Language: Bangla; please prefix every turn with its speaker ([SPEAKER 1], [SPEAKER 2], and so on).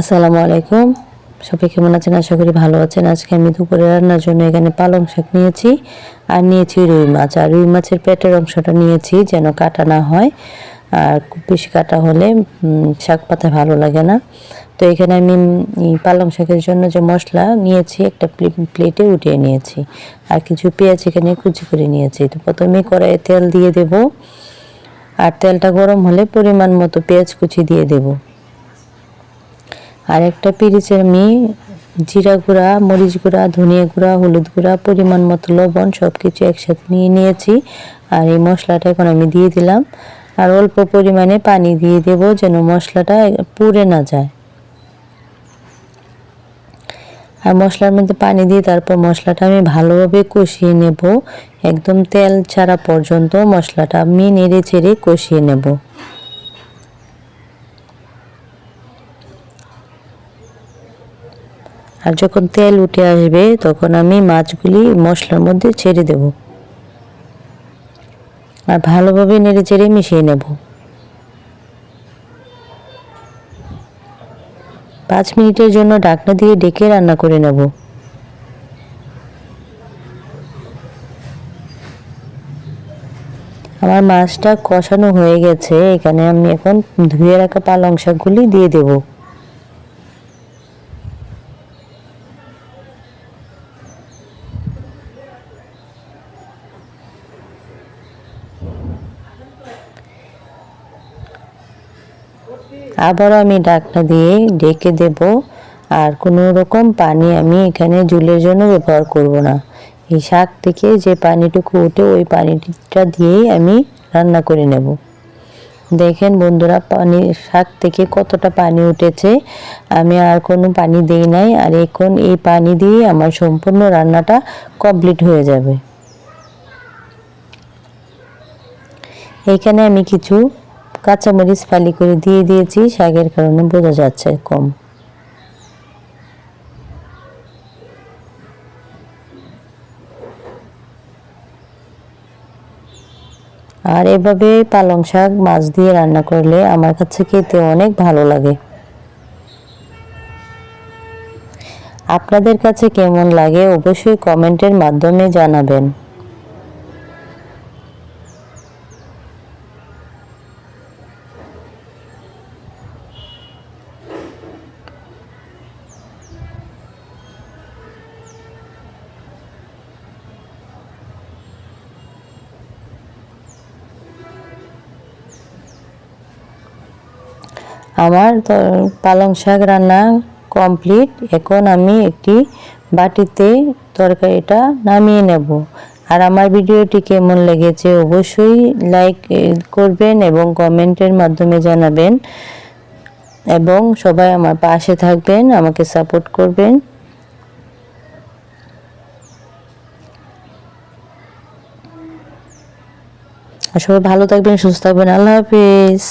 [SPEAKER 1] আসসালামু আলাইকুম। সবাই কেমন আছেন? আশা করি ভালো আছেন। আজকে আমি দুপুরে রান্নার জন্য এখানে পালং শাক নিয়েছি আর নিয়েছি রুই মাছ। আর রুই মাছের পেটের অংশটা নিয়েছি যেন কাটা না হয়। আর খুব বেশি কাটা হলে শাক পাতা ভালো লাগে না। তো এখানে আমি পালং শাকের জন্য যে মশলা নিয়েছি, একটা প্লে- প্লেটে উঠিয়ে নিয়েছি। আর কিছু পেঁয়াজ এখানে কুচি করে নিয়েছি। তো প্রথমে কড়াইয়ে তেল দিয়ে দেব। আর তেলটা গরম হলে পরিমাণ মতো পেঁয়াজ কুচি দিয়ে দেবো। আর একটা পিরিচে আমি জিরা গুঁড়া, মরিচ গুঁড়া, ধনিয়া গুঁড়া, হলুদ গুঁড়া, পরিমাণ মতো লবণ সব কিছু একসাথে নিয়ে নিয়েছি। আর এই মশলাটা এখন আমি দিয়ে দিলাম। আর অল্প পরিমাণে পানি দিয়ে দেব যেন মশলাটা পুড়ে না যায়। আর মশলার মধ্যে পানি দিয়ে তারপর মশলাটা আমি ভালোভাবে কষিয়ে নেব। একদম তেল ছাড়া পর্যন্ত মশলাটা আমি নেড়ে চেড়ে কষিয়ে নেব। আর যখন তেল উঠে আসবে, তখন আমি মাছগুলি মশলার মধ্যে ছেড়ে দেব। আর ভালোভাবে নেড়ে চেড়ে মিশিয়ে নেব। পাঁচ মিনিটের জন্য ঢাকনা দিয়ে ডেকে রান্না করে নেব। আমার মাছটা কষানো হয়ে গেছে, এখানে আমি এখন ধুয়ে রাখা পালং শাকগুলি দিয়ে দেবো। আবারও আমি ডাকনা দিয়ে ঢেকে দেব। আর কোনো রকম পানি আমি এখানে জুলের জন্য ব্যবহার করব না। এই শাক থেকে যে পানিটুকু ওঠে, ওই পানিটা দিয়েই আমি রান্না করে নেব। দেখেন বন্ধুরা, পানি শাক থেকে কতটা পানি উঠেছে। আমি আর কোনো পানি দিই নাই। আর এখন এই পানি দিয়ে আমার সম্পূর্ণ রান্নাটা কমপ্লিট হয়ে যাবে। এইখানে আমি কিছু কাঁচামরিচ ফালি করে দিয়ে দিয়েছি, শাকের কারণে বোঝা যাচ্ছে কম। আর এভাবে পালং শাক, মাছ দিয়ে রান্না করলে আমার কাছে খেতে অনেক ভালো লাগে। আপনাদের কাছে কেমন লাগে অবশ্যই কমেন্টের মাধ্যমে জানাবেন। আমার পালং শাক রান্না কমপ্লিট এখন আমি একটি বাটিতে তরকারিটা নামিয়ে নেব। আর আমার ভিডিওটি কেমন লেগেছে অবশ্যই লাইক করবেন এবং কমেন্টের মাধ্যমে জানাবেন। এবং সবাই আমার পাশে থাকবেন, আমাকে সাপোর্ট করবেন। সবাই ভালো থাকবেন, সুস্থ থাকবেন। আল্লাহ হাফিজ।